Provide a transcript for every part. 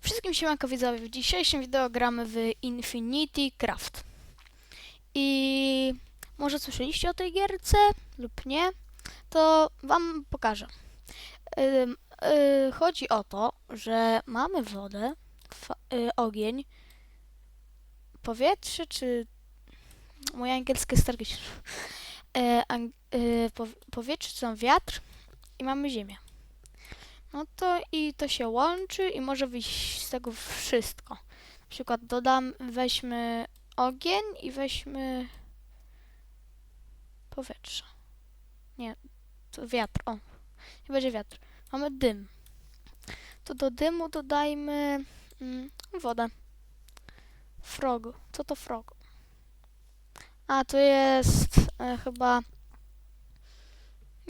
Wszystkim siemanko widzowie, w dzisiejszym wideo gramy w Infinity Craft. I może słyszeliście o tej gierce lub nie, to wam pokażę. Ym, y, chodzi o to, że mamy wodę, fa- y, ogień, powietrze, czy... Moje angielskie jest tragiczne. E, ang- y, pow- powietrze, czy tam wiatr i mamy ziemię. No to i to się łączy i może wyjść z tego wszystko. Na przykład dodam, weźmy ogień i weźmy powietrze. Nie, to wiatr, o. Nie będzie wiatr. Mamy dym. To do dymu dodajmy mm, wodę. Frog. Co to frog? A, to jest e, chyba...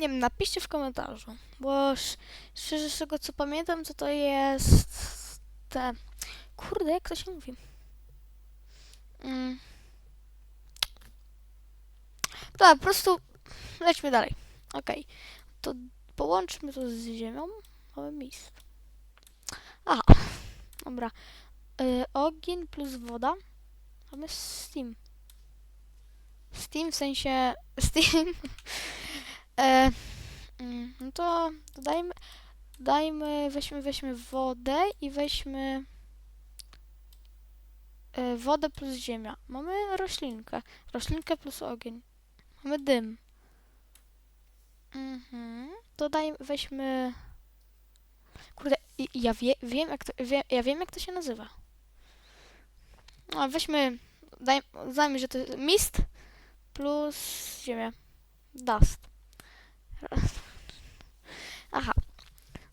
Nie wiem, napiszcie w komentarzu, bo sz- szczerze z tego co pamiętam, to to jest te... Kurde, jak to się mówi? Mm. Dobra, po prostu lećmy dalej. Okej, to połączmy to z ziemią. Mamy miejsce. Aha, dobra. Y, ogień plus woda. Mamy steam. Steam w sensie... Steam... e, Mm, No to dodajmy, dajmy, weźmy, weźmy wodę i weźmy e, wodę plus ziemia. Mamy roślinkę. Roślinkę plus ogień. Mamy dym. Mhm. Dodajmy, weźmy... Kurde, ja wie, wiem, jak to, wie, ja wiem, jak to się nazywa. No, weźmy, daj, dajmy, że to jest mist plus ziemia. Dust. Aha.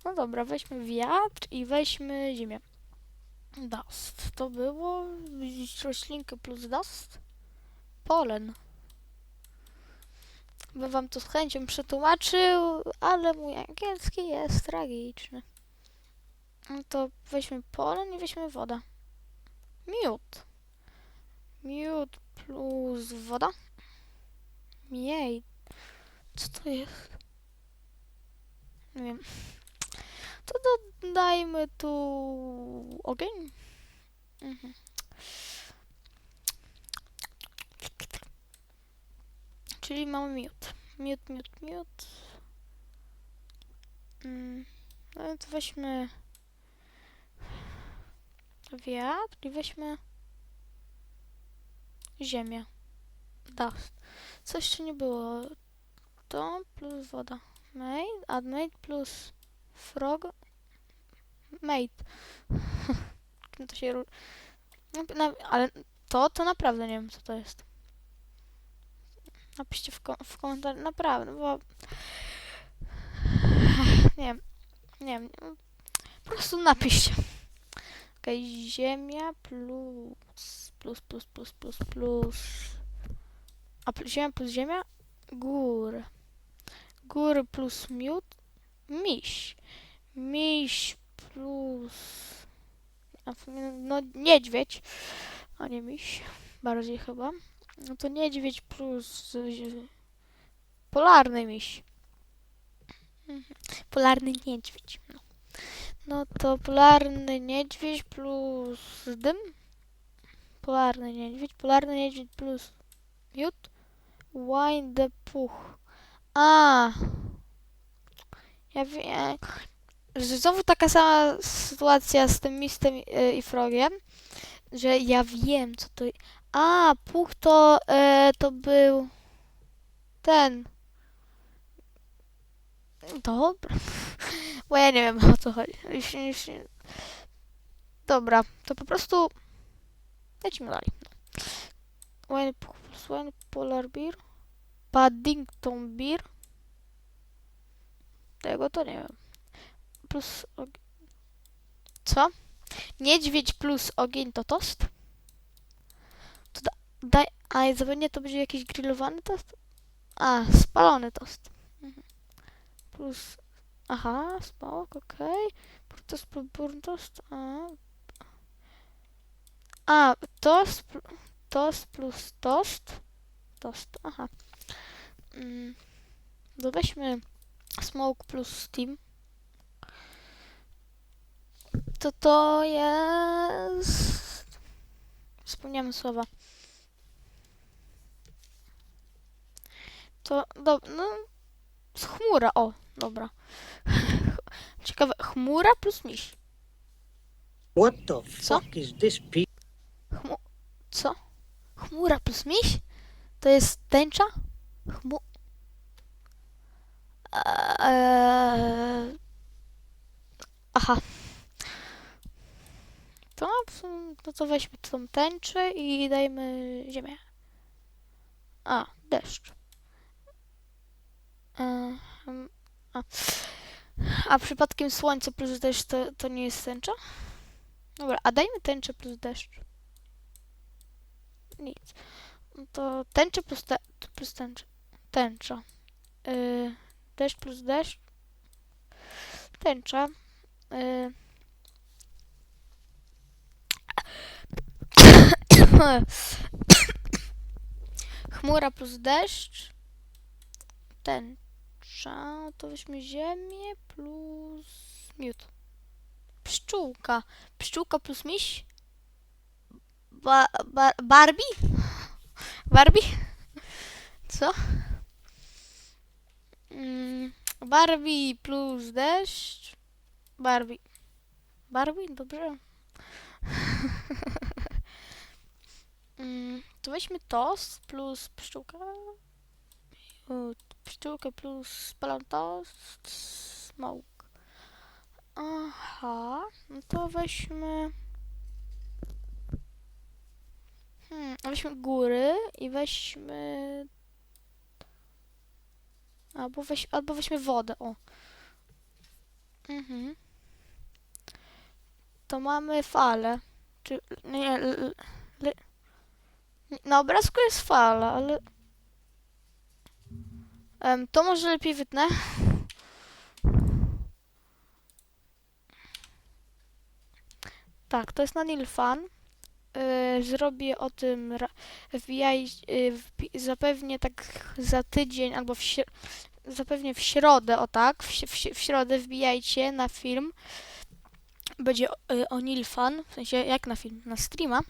No dobra, weźmy wiatr i weźmy ziemię. Dust. To było widzieć roślinkę plus dust? Polen. Bym wam to z chęcią przetłumaczył, ale mój angielski jest tragiczny. No to weźmy polen i weźmy wodę. Miód. Miód plus woda. Miej. Co to jest? Nie wiem. To dodajmy tu ogień. Mhm. Czyli mamy miód. Miód, miód, miód. Mm. No to weźmy wiatr i weźmy ziemię. Dust. Co jeszcze nie było? To plus woda. Mate, add mate plus frog. Mate. Czym to się no, Ale to, to naprawdę nie wiem, co to jest. Napiszcie w, ko- w komentarzu, naprawdę, bo... Nie wiem, nie wiem, no, po prostu napiszcie. Okej, ziemia plus, plus, plus, plus, plus, plus... A ziemia plus ziemia? Gór. Gór plus miód? Miś. Miś plus... No, niedźwiedź. A nie miś. Bardziej chyba. No to niedźwiedź plus... Polarny miś. Mhm. Polarny niedźwiedź. No. no to polarny niedźwiedź plus dym. Polarny niedźwiedź. Polarny niedźwiedź plus miód. Wine the puch. A. Ja wiem. Znowu taka sama sytuacja z tym mistem e, i frogiem, że ja wiem, co to. A, puch to, e, to był ten. Dobra. Bo ja nie wiem o co chodzi. Dobra, to po prostu lecimy dalej. Wine polar beer. Paddington beer. Tego to nie wiem. Plus ogień. Co? Niedźwiedź plus ogień to tost? To da, daj. A zapewne to będzie jakiś grillowany tost? A, spalony tost. Mhm. Plus. Aha, smok, okej. Okay. Toast plus burn toast. A. A, toast, pl- toast plus toast. Toast, aha. Mm. To weźmy smoke plus steam. to to jest... Wspomniałem słowa. To, do, no, chmura, o, dobra. Ciekawe, chmura plus miś. What the Co? fuck is this piece? Chmu... Co? Chmura plus miś? To jest tęcza? Chmu... Eee... Aha. To, to co weźmy tą tęczę i dajmy ziemię. A, deszcz. Ehm, a. a przypadkiem słońce plus deszcz to, to nie jest tęcza? Dobra, a dajmy tęczę plus deszcz. Nic. No to tęczę plus, te, plus tęcza. Tęcza. Yy, deszcz plus deszcz. Tęcza. Yy. Chmura plus deszcz. Tęcza. To weźmy ziemię plus miód. Pszczółka. Pszczółka plus miś? Ba, ba, Barbie? Barbie? Co? Mm, Barbie plus deszcz. Barbie. Barbie? Dobrze. mm, to weźmy tost plus pszczółka. Pszczółkę plus spalam tost. Smoke. Aha, no to weźmy. Hmm, weźmy góry i weźmy. Albo, weź, albo weźmy wodę, o. Mhm. To mamy falę. Czy. Nie, l, l, na obrazku jest fala, ale. Em, to może lepiej wytnę. Tak, to jest na Nilfan. Yy, zrobię o tym wbijaj, wbi- zapewnie tak za tydzień albo w zapewnie w środę, o tak, w, w, w środę wbijajcie na film. Będzie o, yy, o Nilfan, w sensie jak na film, na streama.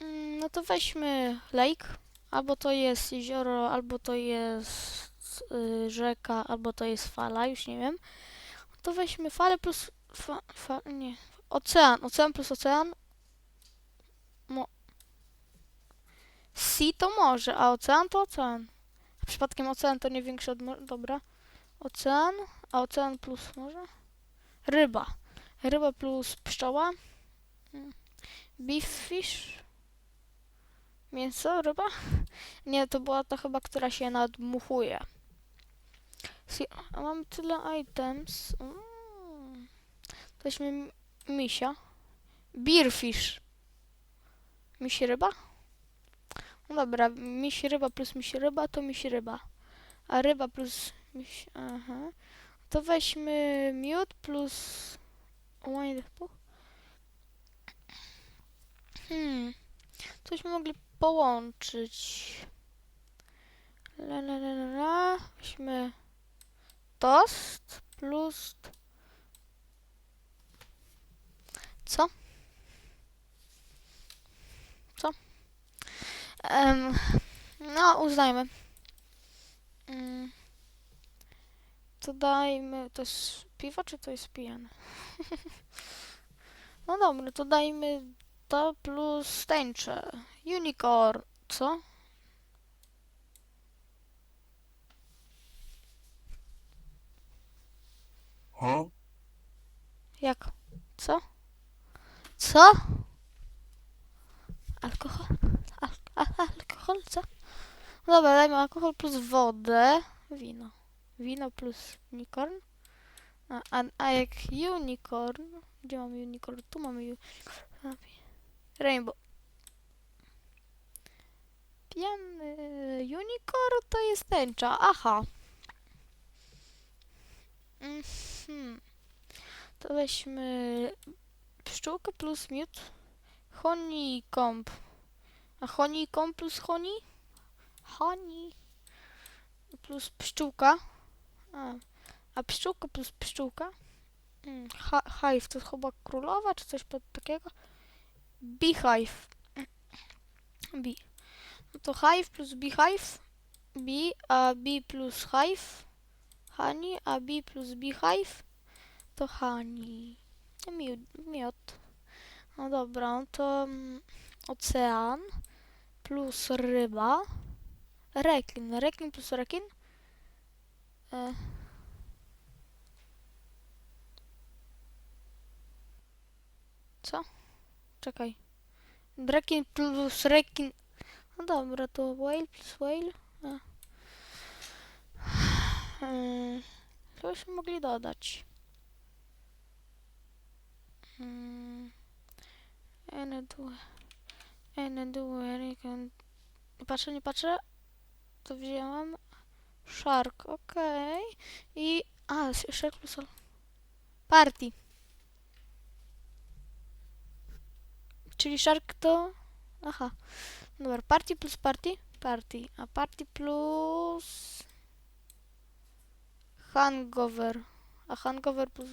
Mm, no to weźmy lake, albo to jest jezioro, albo to jest yy, rzeka, albo to jest fala, już nie wiem. To weźmy falę plus fa, fa, nie, ocean, ocean plus ocean. Sea to morze, a ocean to ocean. A przypadkiem ocean to nie większy od morza, dobra. Ocean, a ocean plus morze? Ryba. Ryba plus pszczoła. Mm. Beef fish. Mięso, ryba? Nie, to była ta chyba, która się nadmuchuje. Si- mam tyle items. Mm. To weźmy m- misia. Beerfish. Misi ryba? No dobra, misi ryba plus misi ryba to misi ryba. A ryba plus misi... Aha. To weźmy miód plus... Po- Hmm. Cośmy mogli połączyć. La la la la. Weźmy tost plus... Co? Co? Em, no, uznajmy. Mm. To dajmy... To jest piwo, czy to jest pijane? no dobra, to dajmy to plus tęczę. Unicorn. Co? Huh? Jak? Co? Co? Alkohol? Al al alkohol? Co? No dobra, dajmy alkohol plus wodę. Wino. Wino plus unicorn. A, a, a jak unicorn... Gdzie mamy unicorn? Tu mamy unicorn. Rainbow. Pijany unicorn to jest tęcza. Aha. Mhm. To weźmy pszczółkę plus miód. Honeycomb. A honeycomb plus honey? Honey. Plus pszczółka. A, a pszczółka plus pszczółka? Mm, hi- hive to chyba królowa, czy coś pod takiego? Beehive. Bee. No to hive plus beehive. Bee, a bee plus hive. Honey, a bee plus beehive. To honey. Miód, miod. No dobra, no to mm, ocean plus ryba. Rekin. Rekin plus rekin. E. Co? Czekaj. Rekin plus rekin. No dobra, to whale plus whale. E. Mm, Co byśmy mogli dodać? Mm. Any do, any do, any can... Nie patrzę, nie patrzę. To wzięłam. Shark, okej. I... A, Shark plus... Party. Czyli Shark to... Aha. Dobra, party plus party. Party. A party plus... Hangover. A hangover plus...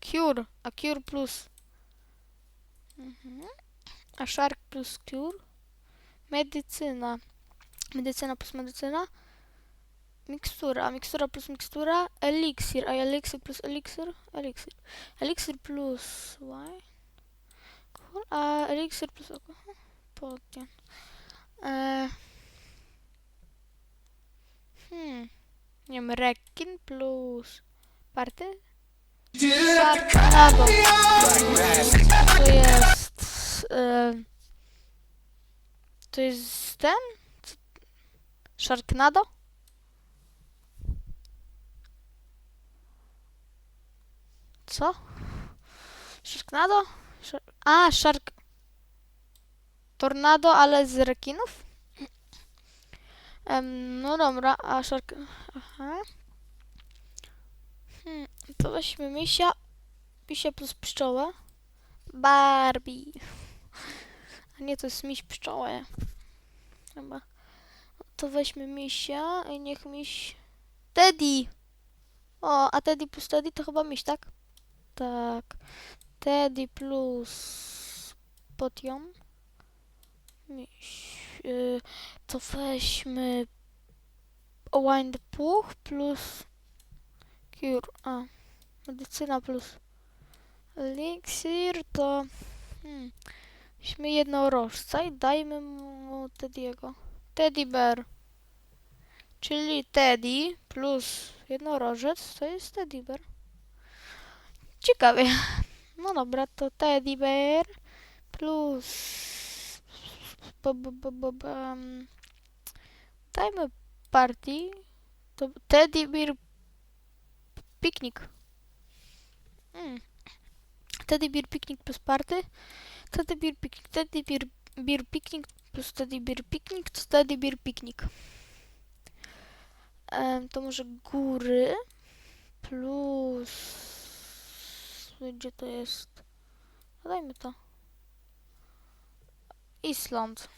Cure. A cure plus... Mhm. A shark plus cure. Medycyna. Medycyna plus medycyna. Mikstura. Mikstura plus mikstura. Eliksir. A eliksir plus eliksir. Eliksir. Eliksir plus wine. Alkohol. A eliksir plus alkohol. Potion. E... Hmm. Nie wiem, rekin plus party? Sharknado. To jest... E... To jest ten? Sharknado? Co? Sharknado? Szar- A, Shark... Tornado, ale z rekinów? Em, no dobra, a Shark... Aha. Hmm, to weźmy misia. Misia plus pszczoła. Barbie. A nie, to jest miś pszczoła. Chyba. To weźmy misia i niech miś... Teddy! O, a Teddy plus Teddy to chyba miś, tak? Tak. Teddy plus potion. Miś. Y, to weźmy Wind Puch plus Cure. A, medycyna plus Elixir to... Hmm. Weźmy jednorożca i dajmy mu Teddy'ego. Teddy Bear. Czyli Teddy plus jednorożec to jest Teddy Bear. Ciekawie. No dobra, to Teddy Bear plus... bo- bo- bo, em, Dajmy party. To Teddy Bear Picnic. Mm. Teddy Bear Picnic plus party. Teddy Bear Picnic. Teddy Bear, beer Picnic plus Teddy Bear Picnic to Teddy Bear Picnic. Em, to może góry plus... Gdzie to jest? No dajmy to. Island.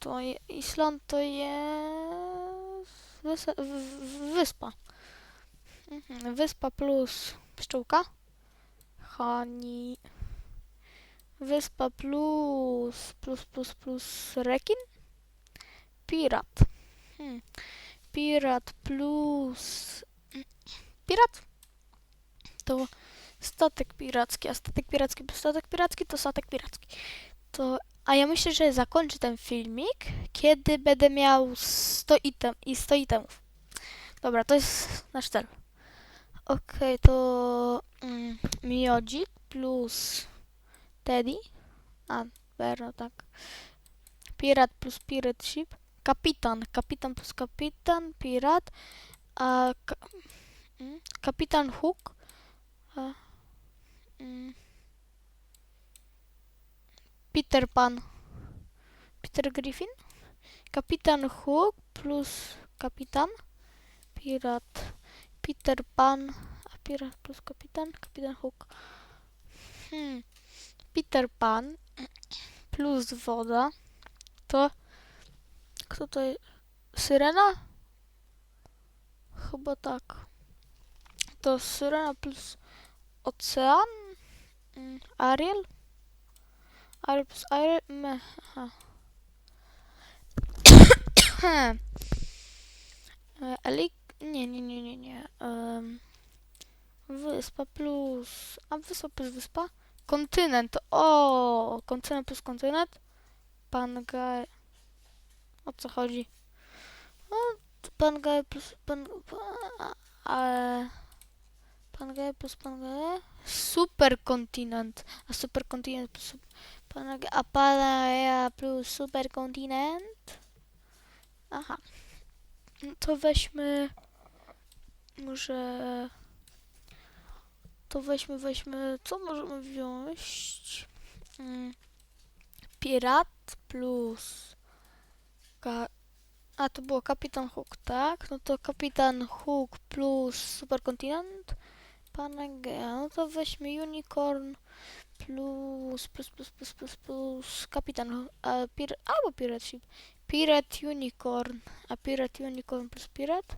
To je, Island to jest... Wyspa. Mhm, Wyspa plus pszczółka. Honey. Wyspa plus, plus, plus, plus rekin. Pirat. Hmm. Pirat plus... Pirat? To statek piracki, a statek piracki plus statek piracki to statek piracki. To, a ja myślę, że zakończę ten filmik, kiedy będę miał 100 item i 100 itemów. Dobra, to jest nasz cel. Okej, to mm, Miodzik plus Teddy. A, Berno, tak. Pirat plus Pirate Ship. Kapitan. Kapitan plus kapitan. Pirat. A, ka, mm, kapitan Hook. A, mm, Peter Pan. Peter Griffin. Kapitan Hook plus kapitan. Pirat. Peter Pan. A pirat plus kapitan. Kapitan Hook. Hmm. Peter Pan plus woda to kto to jest? Syrena? Chyba tak. To syrena plus ocean. Mm, Ariel. Ariel plus Ariel. Me. Elik... Nie, nie, nie, nie, nie. Em, wyspa plus... A wyspa plus wyspa? Kontynent. O, kontynent plus kontynent. Pangaj. O co chodzi? O, Pangaj plus pan... pa- a- Pangaj plus Pangaj. Superkontynent. A superkontynent plus... sup- Pangaj, a Pangaj plus superkontynent. Aha. No to weźmy... Może... To weźmy, weźmy... Co możemy wziąć? Mm. Pirat plus... Ka a, to było Kapitan Hook, tak? No to Kapitan Hook plus Superkontynent. Panagea. No to weźmy Unicorn plus... plus, plus, plus, plus, plus... Kapitan... A, pir albo Pirate Ship. Pirate Unicorn. A Pirate Unicorn plus Pirate.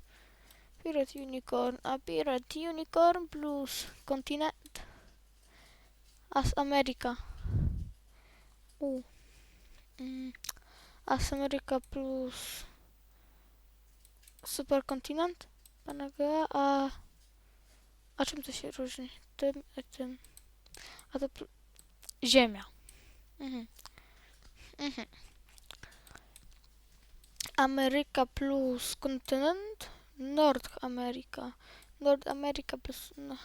Pirate Unicorn. A Pirate Unicorn plus Kontynent. As America. U. Mm. As America plus Superkontynent. Panagea, a... A czym to się różni? Tym, tym. A to... Ziemia. Mhm. Mhm. Ameryka plus kontynent. Nord Ameryka. Nord Ameryka plus... No,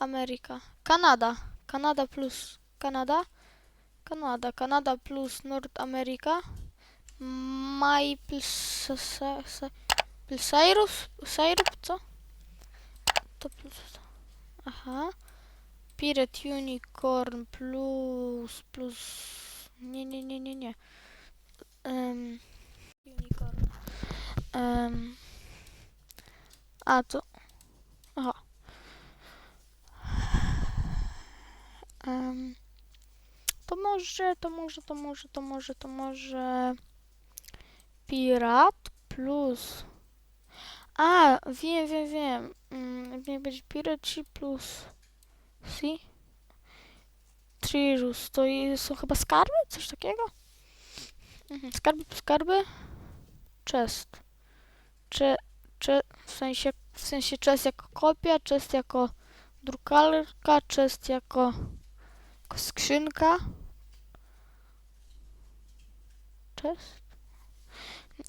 Ameryka. Kanada. Kanada plus Kanada. Kanada. Kanada plus Nord Ameryka. Maj plus... sa- sa- sa- plus Cyrus? Syrup, co? To plus... Aha. Pirate Unicorn plus... plus... Nie, nie, nie, nie, nie. Um, unicorn. Um, a to... Aha. Um, to może, to może, to może, to może, to może... Pirat plus... A, wiem, wiem, wiem. Mm, nie będzie Piraci plus... Si? Trirus, to są chyba skarby? Coś takiego? Mhm. Skarby plus skarby? Chest. Czy w sensie, w sensie chest jako kopia, chest jako drukarka, chest jako, jako skrzynka. Chest?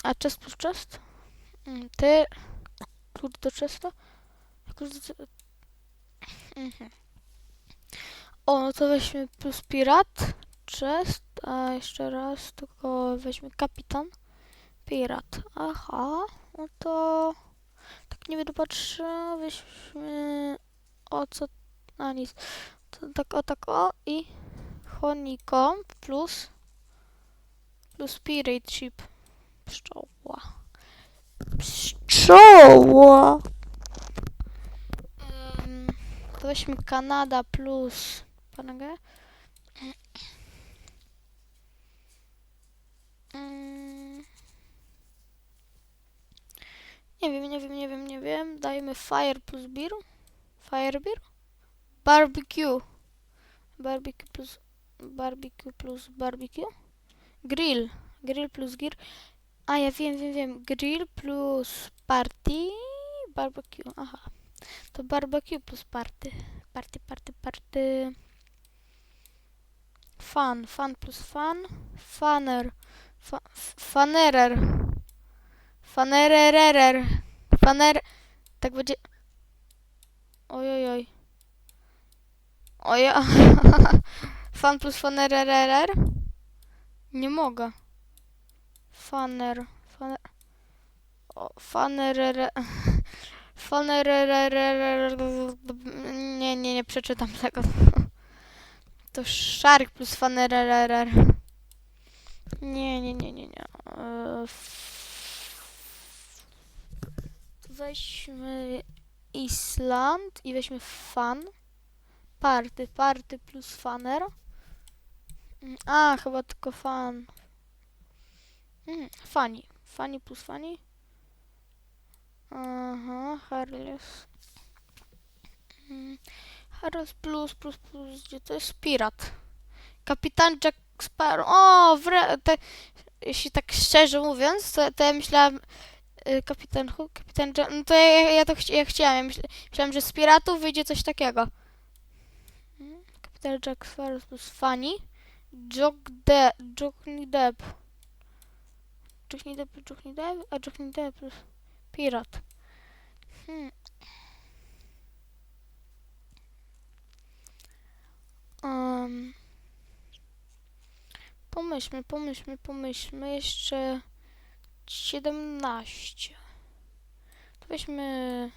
A chest plus chest? Ty, klucz do chesta? O, no to weźmy plus pirat, chest, a jeszcze raz tylko weźmy kapitan, pirat. Aha, no to tak nie weźmy o co, a nic, to tak o, tak o i honeycomb plus plus pirate ship, pszczoła. Pszczoła! Em, to weźmy Kanada plus Panagę. Mm. Nie wiem, nie wiem, nie wiem, nie wiem. Dajmy fire plus beer. Fire beer. Barbecue. Barbecue plus barbecue plus barbecue. Grill. Grill plus grill. A ja wiem, wiem, wiem. Grill plus party. Barbecue. Aha. To barbecue plus party. Party, party, party. Fun. Fun plus fun. Funner. Fa fanerer. Fanererer. Faner... Tak będzie... Ojojoj. Ojo. Fan plus fanererer. Nie mogę. Faner. Faner... O, fanerere... Fanererer... Nie, nie, nie przeczytam tego. To shark plus fanererer. Nie, nie, nie, nie, nie. F- Weźmy Island i weźmy fan. Party, party plus faner. Mm, A, chyba tylko fan. Mm, Fani. Fani plus fani. Aha, Harles. Mm, Raz plus, plus, plus, gdzie to jest pirat? Kapitan Jack Sparrow. O, wre, te, jeśli tak szczerze mówiąc, to, to ja myślałam, y, kapitan Hook, kapitan Jack, no to ja, ja to chci, ja chciałam, ja myśl, myślałam, że z piratów wyjdzie coś takiego. Mm, Kapitan Jack Sparrow plus Funny. Jock De, Jockney Depp. Jockney Depp, Jockney Depp, a Jockney Depp plus pirat. Hmm. Um, pomyślmy, pomyślmy, pomyślmy. Jeszcze 17. To weźmy.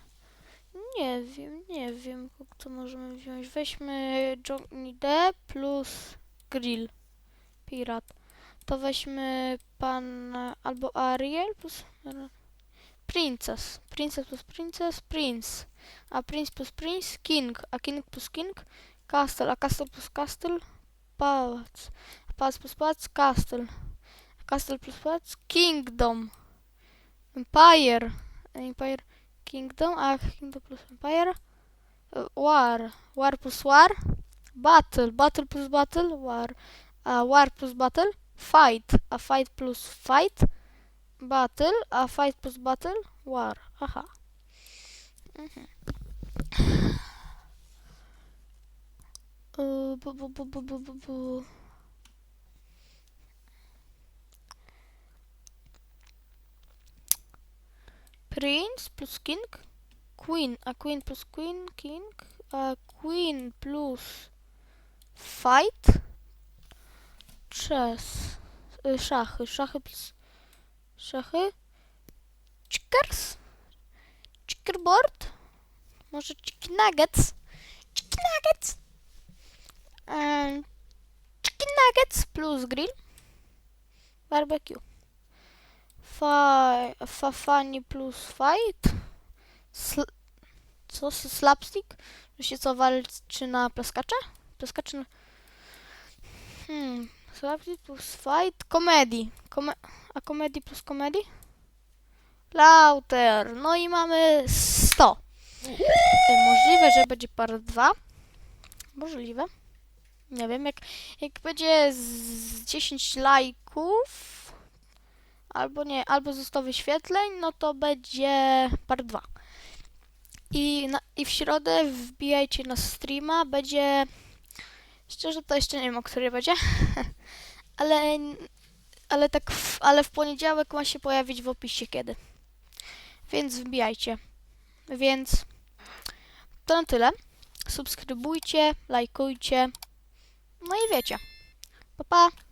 Nie wiem, nie wiem, to możemy wziąć. Weźmy Johnny Depp plus Grill. Pirat. To weźmy pan albo Ariel plus Princess. Princess plus Princess, Prince. A Prince plus Prince, King. A King plus King, Castle. A Castle plus Castle, Pałac. A Pałac plus Pałac, Castle. Castle plus Pałac, Kingdom. Empire. Empire, Kingdom. A Kingdom plus Empire, e, War. War plus War, Battle. Battle plus Battle, War. A War plus Battle, Fight. A Fight plus Fight, Battle. A Fight plus Battle, War. Aha. Mhm. Y, Bu, bu, bu, bu, bu, bu, Prince plus king, queen, a queen plus queen, king, a queen plus fight, chess, y, szachy, szachy plus szachy, checkers, checkerboard, może chicken nuggets, chicken nuggets, chicken nuggets plus grill, barbecue. Fa, fa funny plus fight. Sl, co? Slapstick? Że się co walczy na plaskacza? Plaskacze na... Hmm. Slapstick plus fight. Comedy. Kome, a comedy plus comedy? Lauter. No i mamy 100. E, Możliwe, że będzie part 2. Możliwe. Nie wiem, jak, jak będzie z 10 lajków, albo nie, albo ze 100 wyświetleń, no to będzie part 2. I, na, I w środę wbijajcie na streama, będzie... Szczerze to jeszcze nie wiem, o której będzie, ale, ale tak, w, ale w poniedziałek ma się pojawić w opisie kiedy. Więc wbijajcie. Więc to na tyle. Subskrybujcie, lajkujcie. No i wiecie. Pa pa!